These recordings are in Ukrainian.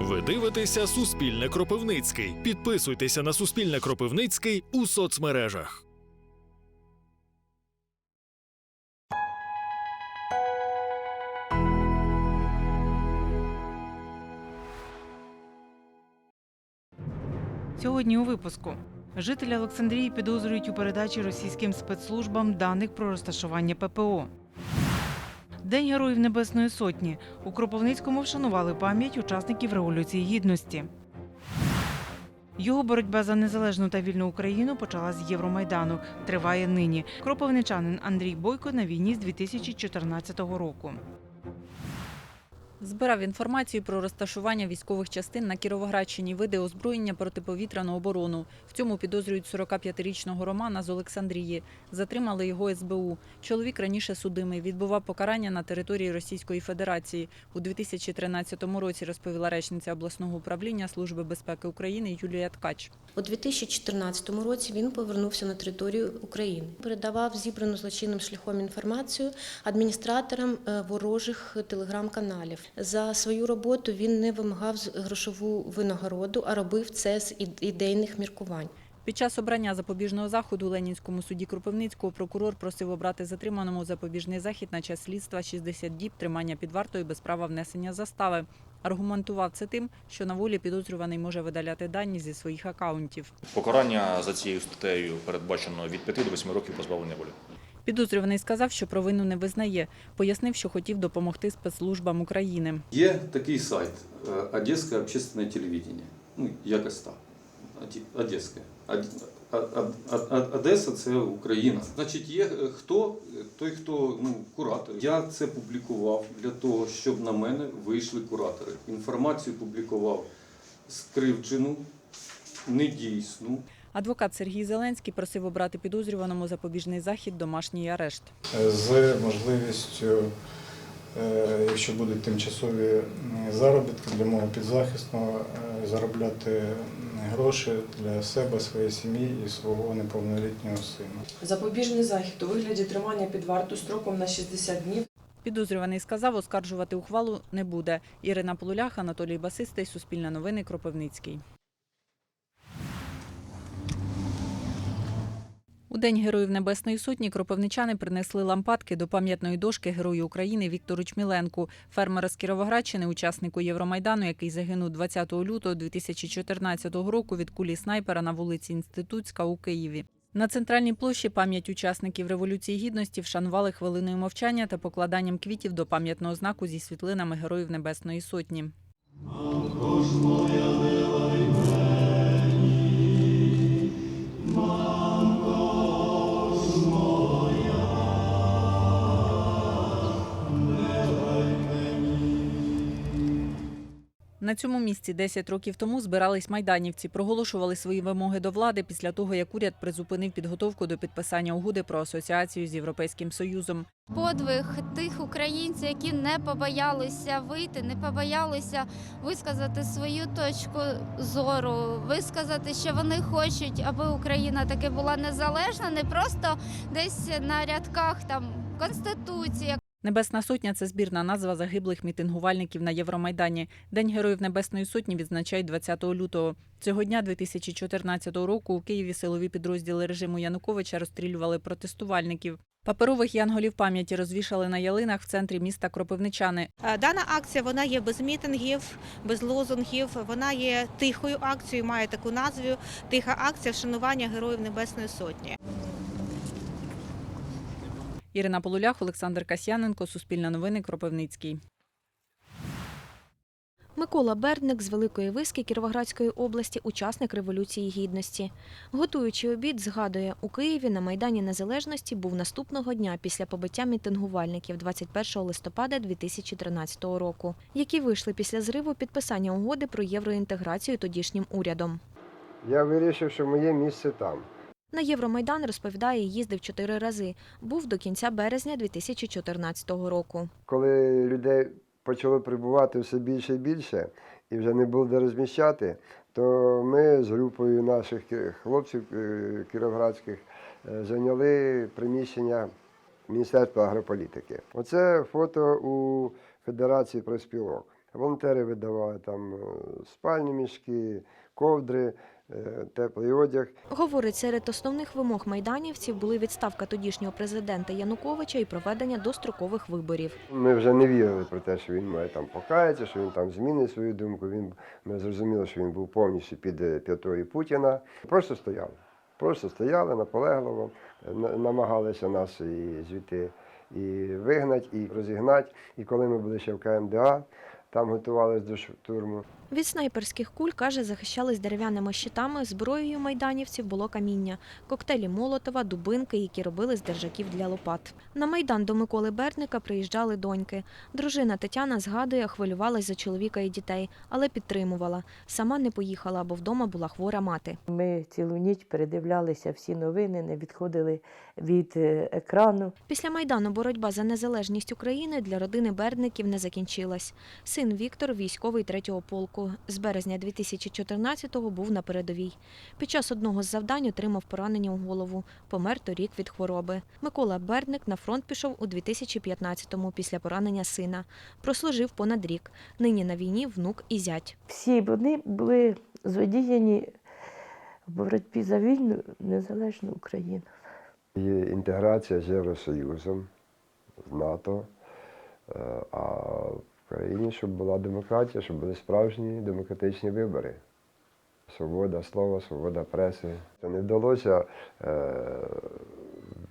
Ви дивитеся Суспільне Кропивницький. Підписуйтеся на Суспільне Кропивницький у соцмережах. Сьогодні у випуску жителі Олександрії підозрюють у передачі російським спецслужбам даних про розташування ППО. День Героїв Небесної Сотні. У Кропивницькому вшанували пам'ять учасників Революції Гідності. Його боротьба за незалежну та вільну Україну почала з Євромайдану. Триває нині. Кропивничанин Андрій Бойко на війні з 2014 року. Збирав інформацію про розташування військових частин на Кіровоградщині, види озброєння протиповітряну оборону. В цьому підозрюють 45-річного Романа з Олександрії. Затримали його СБУ. Чоловік раніше судимий, відбував покарання на території Російської Федерації. У 2013 році розповіла речниця обласного управління Служби безпеки України Юлія Ткач. У 2014 році він повернувся на територію України, передавав зібрану злочинним шляхом інформацію адміністраторам е, ворожих телеграм-каналів. За свою роботу він не вимагав грошову винагороду, а робив це з ідейних міркувань. Під час обрання запобіжного заходу у Ленінському суді Кропивницького прокурор просив обрати затриманому запобіжний захід на час слідства 60 діб тримання під вартою без права внесення застави. Аргументував це тим, що на волі підозрюваний може видаляти дані зі своїх акаунтів. Покарання за цією статтею передбачено від 5 до 8 років позбавлення волі. Підозрюваний сказав, що провину не визнає. Пояснив, що хотів допомогти спецслужбам України. Є такий сайт е, Одеське общественне телевидение. Ну, якось так. Одеське. Од- Од- Од- Од- Од- Одеса це Україна. Значить, є е, хто, той, хто ну, куратор. Я це публікував для того, щоб на мене вийшли куратори. Інформацію публікував скривчену, недійсну. Адвокат Сергій Зеленський просив обрати підозрюваному запобіжний захід домашній арешт. з можливістю, е, якщо будуть тимчасові заробітки для мого підзахисного, е, заробляти гроші для себе, своєї сім'ї і свого неповнолітнього сина. Запобіжний захід у вигляді тримання під варту строком на 60 днів Підозрюваний сказав, оскаржувати ухвалу не буде. Ірина Полулях, Анатолій Басистий, Суспільне новини, Кропивницький. У День Героїв Небесної Сотні кропивничани принесли лампадки до пам'ятної дошки Герою України Віктору Чміленку, фермера з Кіровоградщини, учаснику Євромайдану, який загинув 20 лютого 2014 року від кулі снайпера на вулиці Інститутська у Києві. На центральній площі пам'ять учасників Революції Гідності вшанували хвилиною мовчання та покладанням квітів до пам'ятного знаку зі світлинами Героїв Небесної Сотні. На цьому місці 10 років тому збирались майданівці, проголошували свої вимоги до влади після того, як уряд призупинив підготовку до підписання угоди про асоціацію з Європейським Союзом. подвиг тих українців, які не побоялися вийти, не побоялися висказати свою точку зору, висказати, що вони хочуть, аби Україна таки була незалежна, не просто десь на рядках там конституції, Небесна сотня це збірна назва загиблих мітингувальників на Євромайдані. День Героїв Небесної Сотні відзначають 20 лютого. Цього дня 2014 року у Києві силові підрозділи режиму Януковича розстрілювали протестувальників. Паперових янголів пам'яті розвішали на ялинах в центрі міста Кропивничани. Е, Дана акція вона є без мітингів, без лозунгів. Вона є тихою акцією, має таку назву Тиха акція вшанування Героїв Небесної Сотні. Ірина Полулях, Олександр Касьяненко, Суспільне новини, Кропивницький. Микола Бердник з Великої Виски Кіровоградської області, учасник Революції Гідності. Готуючи обід, згадує, у Києві на Майдані Незалежності був наступного дня після побиття мітингувальників 21 листопада 2013 року, які вийшли після зриву підписання угоди про євроінтеграцію тодішнім урядом. Я вирішив, що моє місце там. На Євромайдан, розповідає, їздив чотири рази. Був до кінця березня 2014 року. Коли людей почало прибувати все більше і більше, і вже не було де розміщати, то ми з групою наших хлопців е, кіровоградських е, зайняли приміщення Міністерства агрополітики. Оце фото у Федерації профспілок. Волонтери видавали там е, спальні мішки, ковдри, теплий одяг. Говорить, серед основних вимог майданівців були відставка тодішнього президента Януковича і проведення дострокових виборів. Ми вже не вірили про те, що він має там покаятися, що він там змінить свою думку. Він, ми зрозуміли, що він був повністю під е, п'ятою Путіна. Просто стояли. Просто стояли наполегливо, е, намагалися нас і звідти і вигнати, і розігнати. І коли ми були ще в КМДА, там готувалися до штурму. Від снайперських куль, каже, захищались дерев'яними щитами, зброєю майданівців було каміння, коктейлі Молотова, дубинки, які робили з держаків для лопат. На Майдан до Миколи Бердника приїжджали доньки. Дружина Тетяна згадує, хвилювалась за чоловіка і дітей, але підтримувала. Сама не поїхала, бо вдома була хвора мати. Ми цілу ніч передивлялися всі новини, не відходили від е, екрану. Після Майдану боротьба за незалежність України для родини Бердників не закінчилась. Син Віктор, військовий третього полку. З березня 2014-го був на передовій. Під час одного з завдань отримав поранення у голову. Помер торік від хвороби. Микола Бердник на фронт пішов у 2015-му після поранення сина. Прослужив понад рік. Нині на війні внук і зять. Всі вони були задіяні в боротьбі за вільну незалежну Україну. Є інтеграція з Євросоюзом, з НАТО, е, а країні, щоб була демократія, щоб були справжні демократичні вибори. Свобода слова, свобода преси. Це не вдалося е,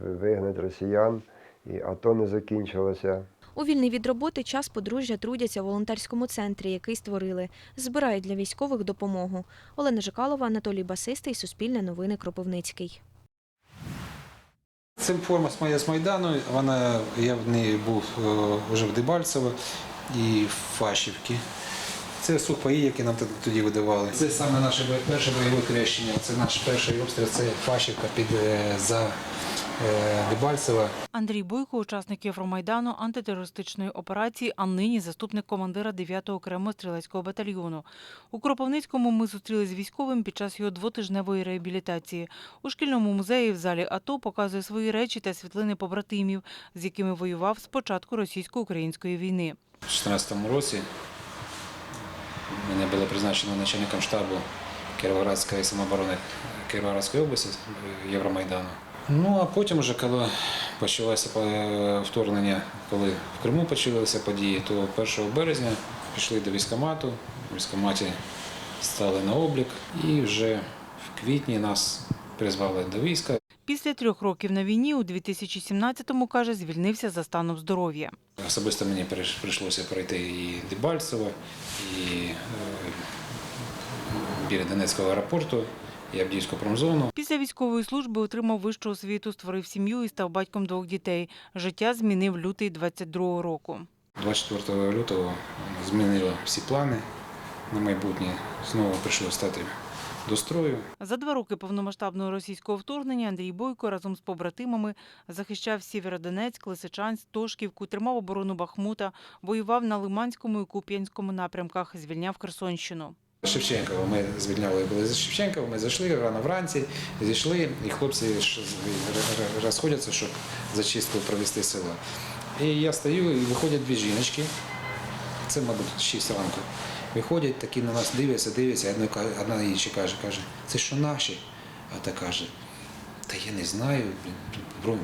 вигнати росіян, і АТО не закінчилося. У вільний від роботи час подружжя трудяться в волонтерському центрі, який створили. Збирають для військових допомогу. Олена Жикалова, Анатолій Басистий, Суспільне новини Кропивницький. Це форма з Май- з Майдану. Вона я в неї був е, вже в Дебальцево і в Фашівці. Це сухпаї, які нам тоді- видавали. Це саме наше перше бойове хрещення. Це наш перший обстріл. Це Фашівка під е, за е, Дебальцево. Андрій Бойко, учасник Євромайдану антитерористичної операції, а нині заступник командира 9-го окремого стрілецького батальйону. У Кропивницькому ми зустрілись з військовим під час його двотижневої реабілітації. У шкільному музеї в залі АТО показує свої речі та світлини побратимів, з якими воював з початку російсько-української війни. У 2014 році мене було призначено начальником штабу Кіровоградської самооборони Кіровоградської області е, Євромайдану. Ну а потім, вже коли почалося е, вторгнення, коли в Криму почалися події, то 1 березня пішли до військкомату. В військкоматі стали на облік і вже в квітні нас призвали до війська. Після трьох років на війні у 2017-му, каже, звільнився за станом здоров'я. Особисто мені прийшлося пройти і Дебальцево, і е, біля Донецького аеропорту, і Авдіївську промзону. Після військової служби отримав вищу освіту, створив сім'ю і став батьком двох дітей. Життя змінив лютий 22-го року. 24 лютого змінили всі плани на майбутнє. Знову прийшлося стати до строю. За два роки повномасштабного російського вторгнення Андрій Бойко разом з побратимами захищав Сєвєродонецьк, Лисичанськ, Тошківку, тримав оборону Бахмута, воював на Лиманському і Куп'янському напрямках, звільняв Херсонщину. Шевченкова ми звільняли були за Шевченкова, ми зайшли рано вранці, зійшли, і хлопці розходяться, щоб зачистку провести село. І я стою, і виходять дві жіночки, це, мабуть, 6 ранку. Виходять, такі на нас дивляться, дивляться, одна, одна інші каже, каже, це що наші? А та каже, та я не знаю, вро-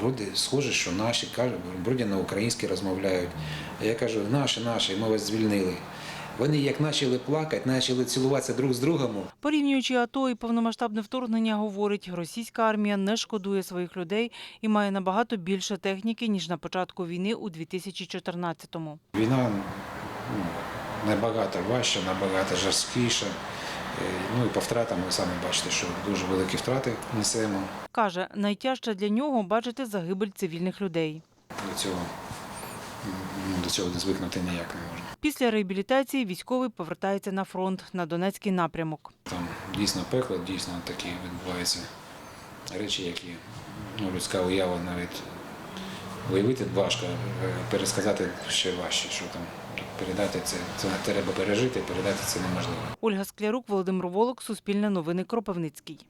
вроді схоже, що наші, каже, вроді на українській розмовляють. А я кажу, наші, наші, ми вас звільнили. Вони як почали плакати, почали цілуватися друг з другом. Порівнюючи АТО і повномасштабне вторгнення, говорить, російська армія не шкодує своїх людей і має набагато більше техніки, ніж на початку війни у 2014-му. Війна ну, набагато важча, набагато жорсткіша. Е, Ну і по втратам ви самі бачите, що дуже великі втрати несемо. Каже, найтяжче для нього бачити загибель цивільних людей. До цього, до цього не звикнути ніяк не можна. Після реабілітації військовий повертається на фронт на Донецький напрямок. Там дійсно пекло, дійсно такі відбуваються речі, які ну, людська уява навіть уявити важко, е, пересказати ще важче, що там передати це. Це треба пережити, передати це неможливо. Ольга Склярук, Володимир Волок, Суспільне новини, Кропивницький.